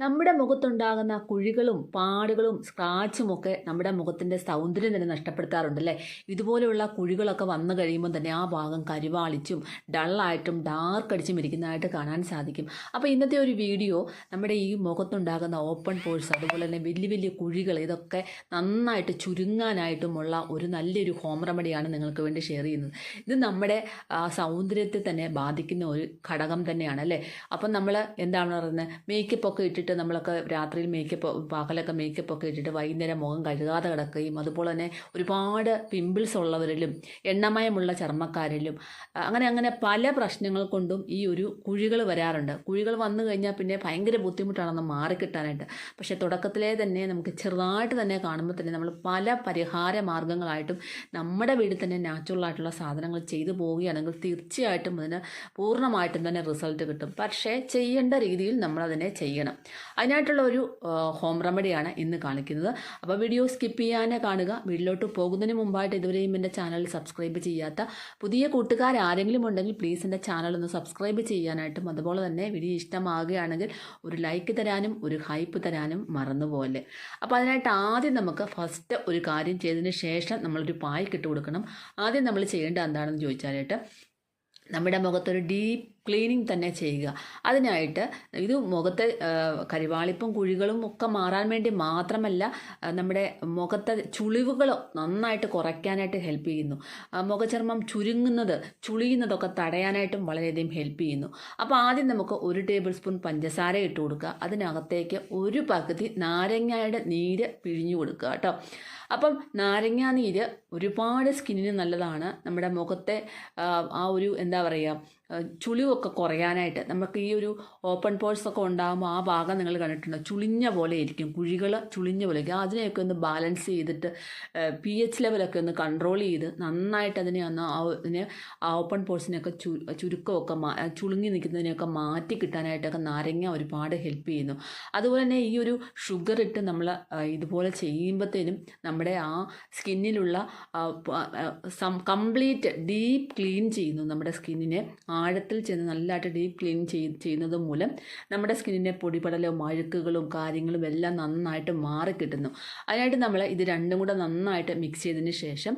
നമ്മുടെ മുഖത്തുണ്ടാകുന്ന കുഴികളും പാടുകളും സ്ക്രാച്ചും ഒക്കെ നമ്മുടെ മുഖത്തിന്റെ സൗന്ദര്യം തന്നെ നഷ്ടപ്പെടുത്താറുണ്ട് അല്ലേ ഇതുപോലെയുള്ള കുഴികളൊക്കെ വന്നു കഴിയുമ്പോൾ തന്നെ ആ ഭാഗം കരിവാളിച്ചും ഡള്ളായിട്ടും ഡാർക്ക് അടിച്ചും ഇരിക്കുന്നതായിട്ട് കാണാൻ സാധിക്കും. അപ്പോൾ ഇന്നത്തെ ഒരു വീഡിയോ നമ്മുടെ ഈ മുഖത്തുണ്ടാകുന്ന ഓപ്പൺ പോഴ്സ് അതുപോലെ തന്നെ വലിയ വലിയ കുഴികൾ ഇതൊക്കെ നന്നായിട്ട് ചുരുങ്ങാനായിട്ടുമുള്ള ഒരു നല്ലൊരു ഹോം റെമഡിയാണ് നിങ്ങൾക്ക് വേണ്ടി ഷെയർ ചെയ്യുന്നത്. ഇത് നമ്മുടെ സൗന്ദര്യത്തെ തന്നെ ബാധിക്കുന്ന ഒരു ഘടകം തന്നെയാണ് അല്ലേ? അപ്പം നമ്മൾ എന്താണ് പറയുന്നത്? മേക്കപ്പ് ഒക്കെ ഇട്ടിട്ട് നമ്മളൊക്കെ രാത്രിയിൽ മേക്കപ്പ് പകലൊക്കെ മേക്കപ്പ് ഒക്കെ ഇട്ടിട്ട് വൈകുന്നേരം മുഖം കഴുകാതെ കിടക്കുകയും അതുപോലെ തന്നെ ഒരുപാട് പിമ്പിൾസ് ഉള്ളവരിലും എണ്ണമയമുള്ള ചർമ്മക്കാരിലും അങ്ങനെ അങ്ങനെ പല പ്രശ്നങ്ങൾ കൊണ്ടും ഈ ഒരു കുഴികൾ വരാറുണ്ട്. കുഴികൾ വന്നു കഴിഞ്ഞാൽ പിന്നെ ഭയങ്കര ബുദ്ധിമുട്ടാണെന്ന് മാറിക്കിട്ടാനായിട്ട്. പക്ഷേ തുടക്കത്തിലേ തന്നെ നമുക്ക് ചെറുതായിട്ട് തന്നെ കാണുമ്പോൾ തന്നെ നമ്മൾ പല പരിഹാര മാർഗങ്ങളായിട്ടും നമ്മുടെ വീട്ടിൽ തന്നെ നാച്ചുറൽ ആയിട്ടുള്ള സാധനങ്ങൾ ചെയ്തു പോവുകയാണെങ്കിൽ തീർച്ചയായിട്ടും അതിന് പൂർണമായിട്ടും തന്നെ റിസൾട്ട് കിട്ടും. പക്ഷേ ചെയ്യേണ്ട രീതിയിൽ നമ്മളതിനെ ചെയ്യണം. അതിനായിട്ടുള്ള ഒരു ഹോം റെമഡിയാണ് ഇന്ന് കാണിക്കുന്നത്. അപ്പോൾ വീഡിയോ സ്കിപ്പ് ചെയ്യാതെ കാണുക. വീട്ടിലോട്ട് പോകുന്നതിന് മുമ്പായിട്ട് ഇതുവരെയും എന്റെ ചാനൽ സബ്സ്ക്രൈബ് ചെയ്യാത്ത പുതിയ കൂട്ടുകാർ ആരെങ്കിലും ഉണ്ടെങ്കിൽ പ്ലീസ് എന്റെ ചാനൽ ഒന്ന് സബ്സ്ക്രൈബ് ചെയ്യാനായിട്ടും അതുപോലെ തന്നെ വീഡിയോ ഇഷ്ടമാകുകയാണെങ്കിൽ ഒരു ലൈക്ക് തരാനും ഒരു ഹൈപ്പ് തരാനും മറന്നുപോലെ അപ്പോൾ അതിനായിട്ട് ആദ്യം നമുക്ക് ഫസ്റ്റ് ഒരു കാര്യം ചെയ്തതിന് ശേഷം നമ്മളൊരു പായ്ക്ക് ഇട്ട് കൊടുക്കണം. ആദ്യം നമ്മൾ ചെയ്യേണ്ട എന്താണെന്ന് ചോദിച്ചാലായിട്ട് നമ്മുടെ മുഖത്തൊരു ഡീപ്പ് ക്ലീനിങ് തന്നെ ചെയ്യുക. അതിനായിട്ട് ഇത് മുഖത്തെ കരിവാളിപ്പും കുഴികളും ഒക്കെ മാറാൻ വേണ്ടി മാത്രമല്ല നമ്മുടെ മുഖത്തെ ചുളിവുകൾ നന്നായിട്ട് കുറയ്ക്കാനായിട്ട് ഹെൽപ്പ് ചെയ്യുന്നു. മുഖചർമ്മം ചുരുങ്ങുന്നത് ചുളിയുന്നതൊക്കെ തടയാനായിട്ടും വളരെയധികം ഹെൽപ്പ് ചെയ്യുന്നു. അപ്പോൾ ആദ്യം നമുക്ക് ഒരു ടേബിൾ സ്പൂൺ പഞ്ചസാര ഇട്ട് കൊടുക്കുക. അതിനകത്തേക്ക് ഒരു പകുതി നാരങ്ങയുടെ നീര് പിഴിഞ്ഞു കൊടുക്കുക കേട്ടോ. അപ്പം നാരങ്ങ നീര് ഒരുപാട് സ്കിന്നിന് നല്ലതാണ്. നമ്മുടെ മുഖത്തെ ആ, ഒരു എന്താ പറയുക ചുളിവൊക്കെ കുറയാനായിട്ട് നമുക്ക് ഈ ഒരു ഓപ്പൺ പോഴ്സ് ഒക്കെ ഉണ്ടാകുമ്പോൾ ആ ഭാഗം നിങ്ങൾ കണ്ടിട്ടുണ്ടോ? ചുളിഞ്ഞ പോലെ ഇരിക്കും. കുഴികൾ ചുളിഞ്ഞ പോലെ ഇരിക്കും. അതിനെയൊക്കെ ഒന്ന് ബാലൻസ് ചെയ്തിട്ട് പി എച്ച് ലെവലൊക്കെ ഒന്ന് കൺട്രോൾ ചെയ്ത് നന്നായിട്ട് അതിനെ ഒന്ന് ആ ഇതിനെ ആ ഓപ്പൺ പോഴ്സിനെയൊക്കെ ചു ചുരുക്കമൊക്കെ മാ ആ ചുളുങ്ങി നിൽക്കുന്നതിനെയൊക്കെ മാറ്റി കിട്ടാനായിട്ടൊക്കെ നാരങ്ങ ഒരുപാട് ഹെൽപ്പ് ചെയ്യുന്നു. അതുപോലെ തന്നെ ഈ ഒരു ഷുഗർ ഇട്ട് നമ്മൾ ഇതുപോലെ ചെയ്യുമ്പോഴത്തേനും നമ്മുടെ ആ സ്കിന്നിലുള്ള കംപ്ലീറ്റ് ഡീപ്പ് ക്ലീൻ ചെയ്യുന്നു നമ്മുടെ സ്കിന്നിനെ ആഴത്തിൽ ചെന്ന് നല്ലതായിട്ട് ഡീപ്പ് ക്ലീൻ ചെയ് ചെയ്യുന്നത് മൂലം നമ്മുടെ സ്കിന്നിന്റെ പൊടിപടലവും അഴുക്കുകളും കാര്യങ്ങളും എല്ലാം നന്നായിട്ട് മാറിക്കിട്ടുന്നു അതിനായിട്ട് നമ്മൾ ഇത് രണ്ടും കൂടെ നന്നായിട്ട് മിക്സ് ചെയ്തതിന് ശേഷം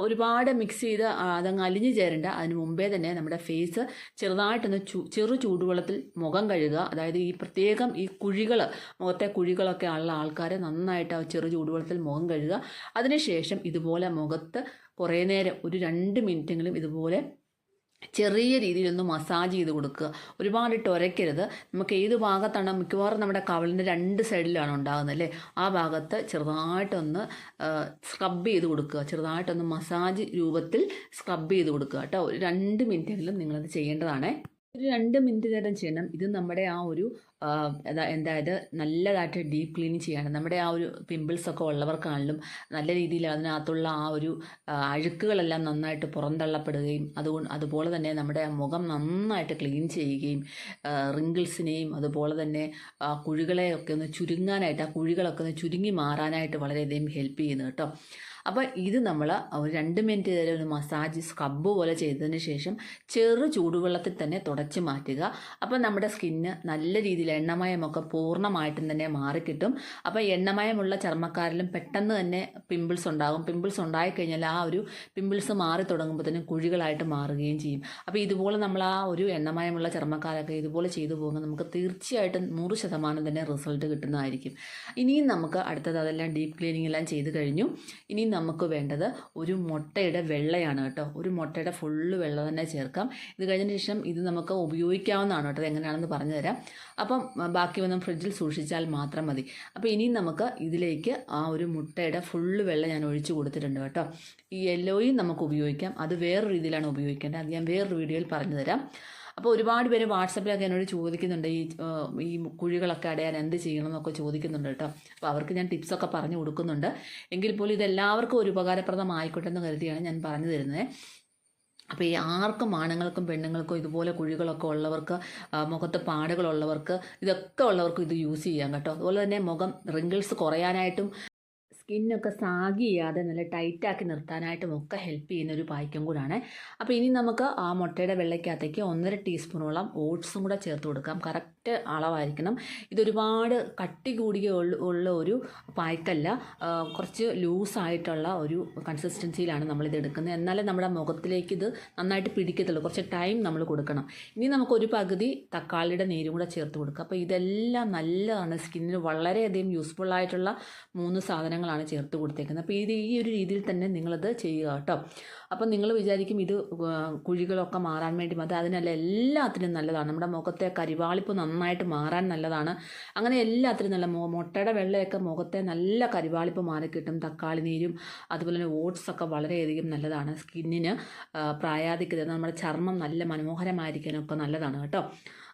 ഒരുപാട് മിക്സ് ചെയ്ത് അതങ്ങ് അലിഞ്ഞു ചേരേണ്ട. അതിന് മുമ്പേ തന്നെ നമ്മുടെ ഫേസ് ചെറുതായിട്ടൊന്ന് ചെറു ചൂടുവെള്ളത്തിൽ മുഖം കഴുകുക. അതായത് ഈ പ്രത്യേകം ഈ കുഴികൾ മുഖത്തെ കുഴികളൊക്കെ ഉള്ള ആൾക്കാരെ നന്നായിട്ട് ആ ചെറു ചൂടുവെള്ളത്തിൽ മുഖം കഴുകുക. അതിനുശേഷം ഇതുപോലെ മുഖത്ത് കുറേ നേരം ഒരു രണ്ട് മിനിറ്റെങ്കിലും ഇതുപോലെ ചെറിയ രീതിയിലൊന്ന് മസാജ് ചെയ്ത് കൊടുക്കുക. ഒരുപാട് ടൊരയ്ക്കരുത് നമുക്ക് ഏത് ഭാഗത്താണ് മിക്കവാറും നമ്മുടെ കവളിന്റെ രണ്ട് സൈഡിലാണ് ഉണ്ടാകുന്നത് അല്ലേ? ആ ഭാഗത്ത് ചെറുതായിട്ടൊന്ന് സ്ക്രബ് ചെയ്ത് കൊടുക്കുക. ചെറുതായിട്ടൊന്ന് മസാജ് രൂപത്തിൽ സ്ക്രബ് ചെയ്ത് കൊടുക്കുക കേട്ടോ. ഒരു രണ്ട് മിനിറ്റെങ്കിലും നിങ്ങളത് ചെയ്യേണ്ടതാണേ. ഒരു രണ്ട് മിനിറ്റ് നേരം ചെയ്യണം. ഇത് നമ്മുടെ ആ ഒരു എന്തായത് നല്ലതായിട്ട് ഡീപ്പ് ക്ലീൻ ചെയ്യണം. നമ്മുടെ ആ ഒരു പിമ്പിൾസ് ഒക്കെ ഉള്ളവർക്കാണെങ്കിലും നല്ല രീതിയിൽ അതിനകത്തുള്ള ആ ഒരു അഴുക്കുകളെല്ലാം നന്നായിട്ട് പുറന്തള്ളപ്പെടുകയും അതുകൊണ്ട് അതുപോലെ തന്നെ നമ്മുടെ മുഖം നന്നായിട്ട് ക്ലീൻ ചെയ്യുകയും റിങ്കിൾസിനെയും അതുപോലെ തന്നെ ആ കുഴികളെയൊക്കെ ഒന്ന് ചുരുങ്ങാനായിട്ട് ആ കുഴികളൊക്കെ ഒന്ന് ചുരുങ്ങി മാറാനായിട്ട് വളരെയധികം ഹെൽപ്പ് ചെയ്യുന്നു കേട്ടോ. അപ്പോൾ ഇത് നമ്മൾ ഒരു രണ്ട് മിനിറ്റ് നേരം ഒരു മസാജ് സ്ക്രബ് പോലെ ചെയ്തതിന് ശേഷം ചെറു ചൂടുവെള്ളത്തിൽ തന്നെ തുടച്ച് മാറ്റുക. അപ്പോൾ നമ്മുടെ സ്കിന്ന് നല്ല രീതിയിൽ എണ്ണമയമൊക്കെ പൂർണമായിട്ടും തന്നെ മാറിക്കിട്ടും. അപ്പോൾ എണ്ണമയമുള്ള ചർമ്മക്കാരിലും പെട്ടെന്ന് തന്നെ പിമ്പിൾസ് ഉണ്ടാകും. പിമ്പിൾസ് ഉണ്ടായിക്കഴിഞ്ഞാൽ ആ ഒരു പിമ്പിൾസ് മാറി തുടങ്ങുമ്പോഴത്തേനും കുഴികളായിട്ട് മാറുകയും ചെയ്യും. അപ്പോൾ ഇതുപോലെ നമ്മൾ ആ ഒരു എണ്ണമയമുള്ള ചർമ്മക്കാരൊക്കെ ഇതുപോലെ ചെയ്തു പോകുമ്പോൾ നമുക്ക് തീർച്ചയായിട്ടും നൂറ് ശതമാനം തന്നെ റിസൾട്ട് കിട്ടുന്നതായിരിക്കും. ഇനിയും നമുക്ക് അടുത്തത് അതെല്ലാം ഡീപ്പ് ക്ലീനിങ് എല്ലാം ചെയ്ത് കഴിഞ്ഞു. ഇനി നമുക്ക് വേണ്ടത് ഒരു മുട്ടയുടെ വെള്ളയാണ് കേട്ടോ. ഒരു മുട്ടയുടെ ഫുള്ള് വെള്ള തന്നെ ചേർക്കാം. ഇത് കഴിഞ്ഞതിന് ശേഷം ഇത് നമുക്ക് ഉപയോഗിക്കാവുന്നതാണ് കേട്ടോ. എങ്ങനെയാണെന്ന് പറഞ്ഞു തരാം അപ്പം ബാക്കി വന്നും ഫ്രിഡ്ജിൽ സൂക്ഷിച്ചാൽ മാത്രം മതി. അപ്പോൾ ഇനിയും നമുക്ക് ഇതിലേക്ക് ആ ഒരു മുട്ടയുടെ ഫുള്ള് വെള്ളം ഞാൻ ഒഴിച്ചു കൊടുത്തിട്ടുണ്ട് കേട്ടോ. ഈ യെല്ലോയും നമുക്ക് ഉപയോഗിക്കാം. അത് വേറൊരു രീതിയിലാണ് ഉപയോഗിക്കേണ്ടത്. അത് ഞാൻ വേറൊരു വീഡിയോയിൽ പറഞ്ഞു തരാം. അപ്പോൾ ഒരുപാട് പേര് വാട്സപ്പിലൊക്കെ എന്നോട് ചോദിക്കുന്നുണ്ട്. ഈ ഈ കുഴികളൊക്കെ അടയാൻ എന്ത് ചെയ്യണം എന്നൊക്കെ ചോദിക്കുന്നുണ്ട് കേട്ടോ. അപ്പോൾ അവർക്ക് ഞാൻ ടിപ്സൊക്കെ പറഞ്ഞു കൊടുക്കുന്നുണ്ട്. എങ്കിൽ പോലും ഇതെല്ലാവർക്കും ഒരു ഉപകാരപ്രദമായിക്കോട്ടെ എന്ന് കരുതിയാണ് ഞാൻ പറഞ്ഞു തരുന്നത്. അപ്പോൾ ഈ ആർക്കും ആണുങ്ങൾക്കും പെണ്ണുങ്ങൾക്കും ഇതുപോലെ കുഴികളൊക്കെ ഉള്ളവർക്ക് മുഖത്ത് പാടുകളുള്ളവർക്ക് ഇതൊക്കെ ഉള്ളവർക്കും ഇത് യൂസ് ചെയ്യാം കേട്ടോ. അതുപോലെ തന്നെ മുഖം റിങ്കിൾസ് കുറയാനായിട്ടും സ്കിന്നൊക്കെ സാഗി ചെയ്യാതെ നല്ല ടൈറ്റാക്കി നിർത്താനായിട്ടും ഒക്കെ ഹെൽപ്പ് ചെയ്യുന്ന ഒരു പായ്ക്കും കൂടാണ്. അപ്പോൾ ഇനി നമുക്ക് ആ മുട്ടയുടെ വെള്ളയ്ക്കകത്തേക്ക് ഒന്നര ടീസ്പൂണോളം ഓട്സും കൂടെ ചേർത്ത് കൊടുക്കാം. കറക്റ്റ് അളവായിരിക്കണം. ഇതൊരുപാട് കട്ടി കൂടിയ ഉള്ള- ഒരു പായ്ക്കല്ല കുറച്ച് ലൂസായിട്ടുള്ള ഒരു കൺസിസ്റ്റൻസിയിലാണ് നമ്മളിത് എടുക്കുന്നത്. എന്നാലേ നമ്മുടെ മുഖത്തിലേക്ക് ഇത് നന്നായിട്ട് പിടിക്കത്തുള്ളൂ. കുറച്ച് ടൈം നമ്മൾ കൊടുക്കണം. ഇനി നമുക്കൊരു പകുതി തക്കാളിയുടെ നീരും കൂടെ ചേർത്ത് കൊടുക്കുക അപ്പോൾ ഇതെല്ലാം നല്ലതാണ്. സ്കിന്നിന് വളരെയധികം യൂസ്ഫുൾ ആയിട്ടുള്ള മൂന്ന് സാധനങ്ങളാണ് ചേർത്ത് കൊടുത്തേക്കുന്നത്. അപ്പോൾ ഇത് ഈ ഒരു രീതിയിൽ തന്നെ നിങ്ങളത് ചെയ്യുക കേട്ടോ. അപ്പം നിങ്ങൾ വിചാരിക്കും ഇത് കുഴികളൊക്കെ മാറാൻ വേണ്ടി മതി. അതിനല്ല എല്ലാത്തിനും നല്ലതാണ്. നമ്മുടെ മുഖത്തെ കരിവാളിപ്പ് നന്നായിട്ട് മാറാൻ നല്ലതാണ്. അങ്ങനെ എല്ലാത്തിനും നല്ല മുട്ടയുടെ വെള്ളയൊക്കെ മുഖത്തെ നല്ല കരിവാളിപ്പ് മാറിക്കിട്ടും. തക്കാളി നീരും അതുപോലെ തന്നെ ഓട്സൊക്കെ വളരെയധികം നല്ലതാണ് സ്കിന്നിന്. പ്രായാധിക്യത നമ്മുടെ ചർമ്മം നല്ല മനോഹരമായിരിക്കാനൊക്കെ നല്ലതാണ് കേട്ടോ.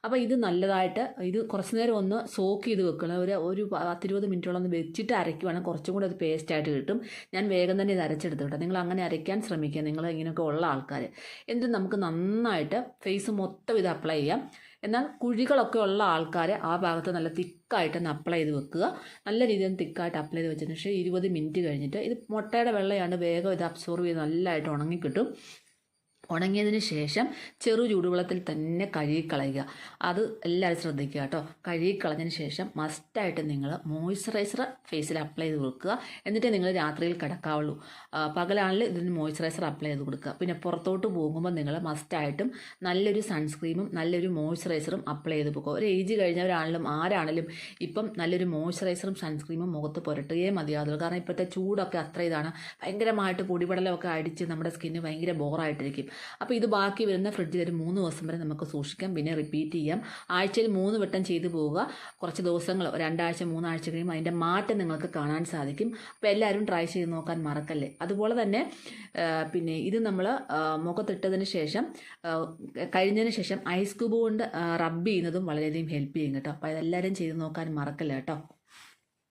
അപ്പോൾ ഇത് നല്ലതായിട്ട് ഇത് കുറച്ച് നേരം ഒന്ന് സോക്ക് ചെയ്ത് വെക്കണം. ഒരു ഒരു പത്തിരുപത് മിനിറ്റോളം ഒന്ന് വെച്ചിട്ട് അരയ്ക്കുവാണെങ്കിൽ കുറച്ചും കൂടി അത് പേസ്റ്റായിട്ട് കിട്ടും. ഞാൻ വേഗം തന്നെ ഇത് അരച്ചെടുത്തു കേട്ടോ നിങ്ങൾ അങ്ങനെ അരയ്ക്കാൻ ശ്രമിക്കുക നിങ്ങൾ ഇങ്ങനെയൊക്കെ ഉള്ള ആൾക്കാർ എന്നിട്ട് നമുക്ക് നന്നായിട്ട് ഫേസ് മൊത്തം ഇത് അപ്ലൈ ചെയ്യാം. എന്നാൽ കുഴികളൊക്കെ ഉള്ള ആൾക്കാർ ആ ഭാഗത്ത് നല്ല തിക്കായിട്ട് ഒന്ന് അപ്ലൈ ചെയ്ത് വെക്കുക. നല്ല രീതിയിൽ തിക്കായിട്ട് അപ്ലൈ ചെയ്ത് വെച്ചതിന് ശേഷം ഇരുപത് മിനിറ്റ് കഴിഞ്ഞിട്ട് ഇത് മുട്ടയുടെ വെള്ളയാണ് വേഗം ഇത് അബ്സോർവ് ചെയ്ത് നല്ലതായിട്ട് ഉണങ്ങിക്കിട്ടും. ഉണങ്ങിയതിന് ശേഷം ചെറു ചൂടുവെള്ളത്തിൽ തന്നെ കഴുകിക്കളയുക. അത് എല്ലാവരും ശ്രദ്ധിക്കുക കേട്ടോ. കഴുകിക്കളഞ്ഞതിന് ശേഷം മസ്റ്റായിട്ട് നിങ്ങൾ മോയ്സ്ചറൈസർ ഫേസിൽ അപ്ലൈ ചെയ്ത് കൊടുക്കുക. എന്നിട്ടേ നിങ്ങൾ രാത്രിയിൽ കിടക്കാവുള്ളൂ. പകലാണിൽ ഇതിന് മോയ്സ്ചറൈസർ അപ്ലൈ ചെയ്ത് കൊടുക്കുക. പിന്നെ പുറത്തോട്ട് പോകുമ്പോൾ നിങ്ങൾ മസ്റ്റായിട്ടും നല്ലൊരു സൺസ്ക്രീമും നല്ലൊരു മോയ്സ്ചറൈസറും അപ്ലൈ ചെയ്ത് പോകുക. ഒരു ഏജ് കഴിഞ്ഞവരാണെങ്കിലും ആരാണെങ്കിലും ഇപ്പം നല്ലൊരു മോയ്സ്ചറൈസറും സൺസ്ക്രീമും മുഖത്ത് പുരട്ടുകയേ മതിയാവുള്ളൂ. കാരണം ഇപ്പോഴത്തെ ചൂടൊക്കെ അത്ര ഇതാണ്. ഭയങ്കരമായിട്ട് പൊടിപടലമൊക്കെ അടിച്ച് നമ്മുടെ സ്കിന്ന് ഭയങ്കര ബോറായിട്ടിരിക്കും അപ്പോൾ ഇത് ബാക്കി വരുന്ന ഫ്രിഡ്ജിൽ ഒരു മൂന്ന് ദിവസം വരെ നമുക്ക് സൂക്ഷിക്കാം. പിന്നെ റിപ്പീറ്റ് ചെയ്യാം. ആഴ്ചയിൽ മൂന്ന് വട്ടം ചെയ്തു പോവുക. കുറച്ച് ദിവസങ്ങൾ രണ്ടാഴ്ച മൂന്നാഴ്ച കഴിയുമ്പോൾ അതിന്റെ മാറ്റം നിങ്ങൾക്ക് കാണാൻ സാധിക്കും. അപ്പോൾ എല്ലാവരും ട്രൈ ചെയ്ത് നോക്കാൻ മറക്കല്ലേ? അതുപോലെ തന്നെ പിന്നെ ഇത് നമ്മൾ മുഖത്തിട്ടതിന് ശേഷം കഴിഞ്ഞതിന് ശേഷം ഐസ് ക്യൂബ് കൊണ്ട് റബ്ബ് ചെയ്യുന്നതും വളരെയധികം ഹെൽപ്പ് ചെയ്യും കേട്ടോ. അപ്പോൾ അതെല്ലാവരും ചെയ്ത് നോക്കാൻ മറക്കല്ലേ കേട്ടോ?